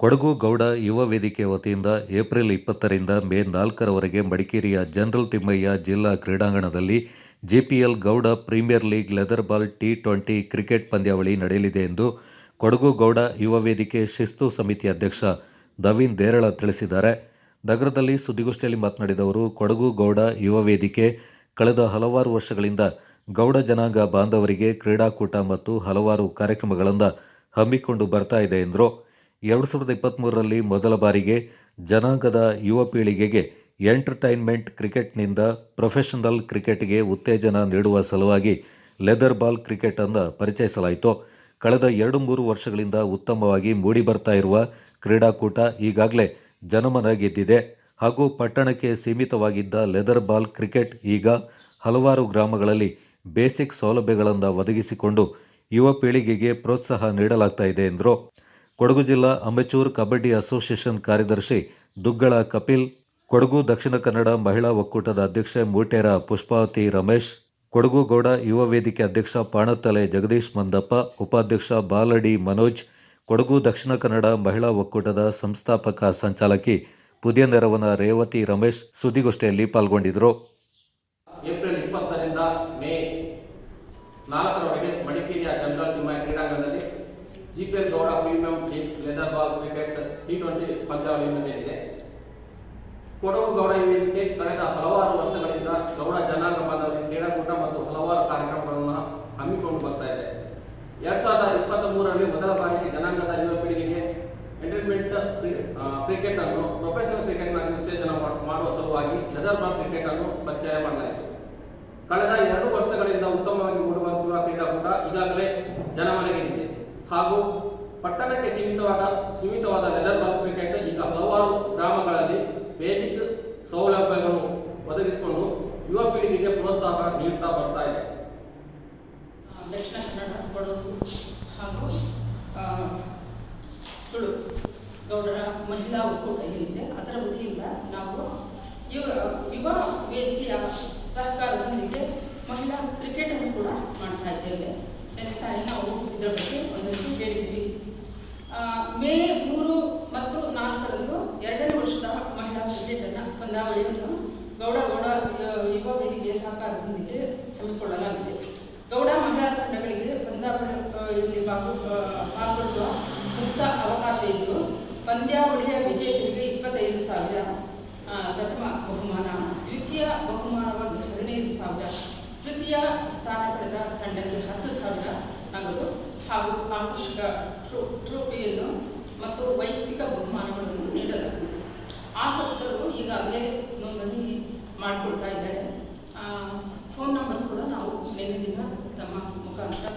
ಕೊಡಗು ಗೌಡ ಯುವ ವೇದಿಕೆ ವತಿಯಿಂದ ಏಪ್ರಿಲ್ ಇಪ್ಪತ್ತರಿಂದ ಮೇ ನಾಲ್ಕರವರೆಗೆ ಮಡಿಕೇರಿಯ ಜನರಲ್ ತಿಮ್ಮಯ್ಯ ಜಿಲ್ಲಾ ಕ್ರೀಡಾಂಗಣದಲ್ಲಿ JPL Gowda premier league leather ball T twenty cricket ಪಂದ್ಯಾವಳಿ ನಡೆಯಲಿದೆ ಎಂದು ಕೊಡಗು ಗೌಡ ಯುವ ವೇದಿಕೆ ಶಿಸ್ತು ಸಮಿತಿ ಅಧ್ಯಕ್ಷ ದವೀನ್ ದೇರಳ ತಿಳಿಸಿದ್ದಾರೆ. ನಗರದಲ್ಲಿ ಸುದ್ದಿಗೋಷ್ಠಿಯಲ್ಲಿ ಮಾತನಾಡಿದ ಅವರು, ಕೊಡಗು ಗೌಡ ಯುವ ವೇದಿಕೆ ಕಳೆದ ಹಲವಾರು ವರ್ಷಗಳಿಂದ ಗೌಡ ಜನಾಂಗ ಬಾಂಧವರಿಗೆ ಕ್ರೀಡಾಕೂಟ ಮತ್ತು ಹಲವಾರು ಕಾರ್ಯಕ್ರಮಗಳನ್ನು ಹಮ್ಮಿಕೊಂಡು ಬರ್ತಾ ಇದೆ ಎಂದರು. ಎರಡು ಸಾವಿರದ ಇಪ್ಪತ್ತ್ಮೂರರಲ್ಲಿ ಮೊದಲ ಬಾರಿಗೆ ಜನಾಂಗದ ಯುವ ಪೀಳಿಗೆಗೆ ಎಂಟರ್ಟೈನ್ಮೆಂಟ್ ಕ್ರಿಕೆಟ್ನಿಂದ ಪ್ರೊಫೆಷನಲ್ ಕ್ರಿಕೆಟ್ಗೆ ಉತ್ತೇಜನ ನೀಡುವ ಸಲುವಾಗಿ ಲೆದರ್ ಬಾಲ್ ಕ್ರಿಕೆಟನ್ನು ಪರಿಚಯಿಸಲಾಯಿತು. ಕಳೆದ ಎರಡು ಮೂರು ವರ್ಷಗಳಿಂದ ಉತ್ತಮವಾಗಿ ಮೂಡಿಬರ್ತಾ ಇರುವ ಕ್ರೀಡಾಕೂಟ ಈಗಾಗಲೇ ಜನಮನ ಗೆದ್ದಿದೆ. ಹಾಗೂ ಪಟ್ಟಣಕ್ಕೆ ಸೀಮಿತವಾಗಿದ್ದ ಲೆದರ್ ಬಾಲ್ ಕ್ರಿಕೆಟ್ ಈಗ ಹಲವಾರು ಗ್ರಾಮಗಳಲ್ಲಿ ಬೇಸಿಕ್ ಸೌಲಭ್ಯಗಳನ್ನು ಒದಗಿಸಿಕೊಂಡು ಯುವ ಪೀಳಿಗೆಗೆ ಪ್ರೋತ್ಸಾಹ ನೀಡಲಾಗ್ತಾ ಇದೆ ಎಂದರು. ಕೊಡಗು ಜಿಲ್ಲಾ ಅಂಬೆಚೂರ್ ಕಬಡ್ಡಿ ಅಸೋಸಿಯೇಷನ್ ಕಾರ್ಯದರ್ಶಿ ದುಗ್ಗಳ ಕಪಿಲ್, ಕೊಡಗು ದಕ್ಷಿಣ ಕನ್ನಡ ಮಹಿಳಾ ಒಕ್ಕೂಟದ ಅಧ್ಯಕ್ಷೆ ಮೂಟೇರ ಪುಷ್ಪಾವತಿ ರಮೇಶ್, ಕೊಡಗು ಗೌಡ ಯುವ ವೇದಿಕೆ ಅಧ್ಯಕ್ಷ ಪಾಣತ್ತಲೆ ಜಗದೀಶ್ ಮಂದಪ್ಪ, ಉಪಾಧ್ಯಕ್ಷ ಬಾಲಡಿ ಮನೋಜ್, ಕೊಡಗು ದಕ್ಷಿಣ ಕನ್ನಡ ಮಹಿಳಾ ಒಕ್ಕೂಟದ ಸಂಸ್ಥಾಪಕ ಸಂಚಾಲಕಿ ಪುದಿಯ ನೆರವನ ರೇವತಿ ರಮೇಶ್ ಸುದ್ದಿಗೋಷ್ಠಿಯಲ್ಲಿ ಪಾಲ್ಗೊಂಡಿದ್ದರು. ಏಪ್ರಿಲ್ ಇಪ್ಪತ್ತರಿಂದ ಮೇ ನಾಲ್ಕರವರೆಗೆ ಮಡಿಕೇರಿಯ ಜನರಲ್ ಕ್ರೀಡಾಂಗಣದಲ್ಲಿ GPL Gowda premium leather ball cricket T twenty ಪಂದ್ಯಾವಳಿ ನಡೆಯಲಿದೆ ಕೊಡಗು ಗೌಡ ವೇದಿಕೆ ಕಳೆದ ಹಲವಾರು ವರ್ಷಗಳಿಂದ ಗೌಡ ಜನಾಂಗ ಕ್ರೀಡಾಕೂಟ ಮತ್ತು ಹಲವಾರು ಕಾರ್ಯಕ್ರಮಗಳನ್ನು ಹಮ್ಮಿಕೊಂಡು ಬರ್ತಾ ಇದೆ. ಎರಡ್ ಸಾವಿರದ ಇಪ್ಪತ್ತ್ ಮೂರರಲ್ಲಿ ಮೊದಲ ಬಾರಿಗೆ ಜನಾಂಗದ ಯುವ ಪೀಳಿಗೆಗೆ ಎಂಟರ್ಟೈನ್ಮೆಂಟ್ ಕ್ರಿಕೆಟ್ ಅನ್ನು ಪ್ರೊಫೆಷನಲ್ ಕ್ರಿಕೆಟ್ನಾಗಿ ಉತ್ತೇಜನ ಮಾಡ್- ಮಾಡುವ ಸಲುವಾಗಿ ಲೆದರ್ ಬಾಲ್ ಕ್ರಿಕೆಟ್ ಅನ್ನು ಪರಿಚಯ ಮಾಡಲಾಯಿತು. ಕಳೆದ ಎರಡು ವರ್ಷಗಳಿಂದ ಉತ್ತಮವಾಗಿ ಮೂಡುವಂತಿರುವ ಕ್ರೀಡಾಕೂಟ ಈಗಾಗಲೇ ಜನಮನೆಗೆದಿದೆ ಹಾಗೂ ಪಟ್ಟಣಕ್ಕೆ ಸೀಮಿತವಾದ ಸೀಮಿತವಾದ ವೆದರ್ ಕ್ರಿಕೆಟ್ ಈಗ ಹಲವಾರು ಗ್ರಾಮಗಳಲ್ಲಿ ಬೇಸಿಕ್ ಸೌಲಭ್ಯಗಳನ್ನು ಒದಗಿಸಿಕೊಂಡು ಯುವ ಪೀಳಿಗೆಗೆ ಪ್ರೋತ್ಸಾಹ ನೀಡ್ತಾ ಬರ್ತಾ ಇದೆ. ದಕ್ಷಿಣ ಕನ್ನಡ, ಕೊಡಗು ಹಾಗೂ ತುಳು ಗೌಡರ ಮಹಿಳಾ ಒಕ್ಕೂಟ ಏನಿದೆ, ಅದರ ವತಿಯಿಂದ ನಾವು ಯುವ ಯುವ ವೇದಿಕೆಯ ಸಹಕಾರದೊಂದಿಗೆ ಮಹಿಳಾ ಕ್ರಿಕೆಟನ್ನು ಕೂಡ ಮಾಡ್ತಾ ಇದ್ದೇವೆ. ತಾನೇ ನಾವು ಇದರ ಬಗ್ಗೆ ಒಂದಷ್ಟು ಹೇಳಿದ್ವಿ ಆ, ಮೇ ಮೂರು ಮತ್ತು ನಾಲ್ಕರಂದು ಎರಡನೇ ವರ್ಷದ ಮಹಿಳಾ ಕ್ರಿಕೆಟನ್ನು ಪಂದ್ಯಾವಳಿಯನ್ನು ಗೌಡ ಗೌಡ ಯುವ ವೇದಿಕೆಯ ಸಹಕಾರದೊಂದಿಗೆ ಹಮ್ಮಿಕೊಳ್ಳಲಾಗಿದೆ. ಗೌಡ ಮಹಿಳಾ ತಂಡಗಳಿಗೆ ಇಲ್ಲಿ ಭಾಗ ಪಾಲ್ಗೊಳ್ಳುವ ಮುಕ್ತ ಅವಕಾಶ ಇದ್ದು ಪಂದ್ಯಾವಳಿಯ ವಿಜೇತರಿಗೆ ಇಪ್ಪತ್ತೈದು ಸಾವಿರ ಪ್ರಥಮ ಬಹುಮಾನ ದ್ವಿತೀಯ ಬಹುಮಾನವಾಗಿ ಹದಿನೈದು ಸಾವಿರ. ತೃತೀಯ ಸ್ಥಾನ ಪಡೆದ ತಂಡಕ್ಕೆ ಹತ್ತು ಸಾವಿರ ನಗದು ಹಾಗೂ ಆಕರ್ಷಕ ಟ್ರೋ ಟ್ರೋಫಿಯನ್ನು ಮತ್ತು ವೈಯಕ್ತಿಕ ಬಹುಮಾನಗಳನ್ನು ನೀಡಲಾಗಿದೆ. ಆಸಕ್ತರು ಈಗಾಗಲೇ ನೋಂದಣಿ ಮಾಡಿಕೊಳ್ತಾ ಇದ್ದಾರೆ. ಆ, ಫೋನ್ ನಂಬರ್ ಕೂಡ ನಾವು ನಿನ್ನೆ ತಮ್ಮ ಮುಖಾಂತರ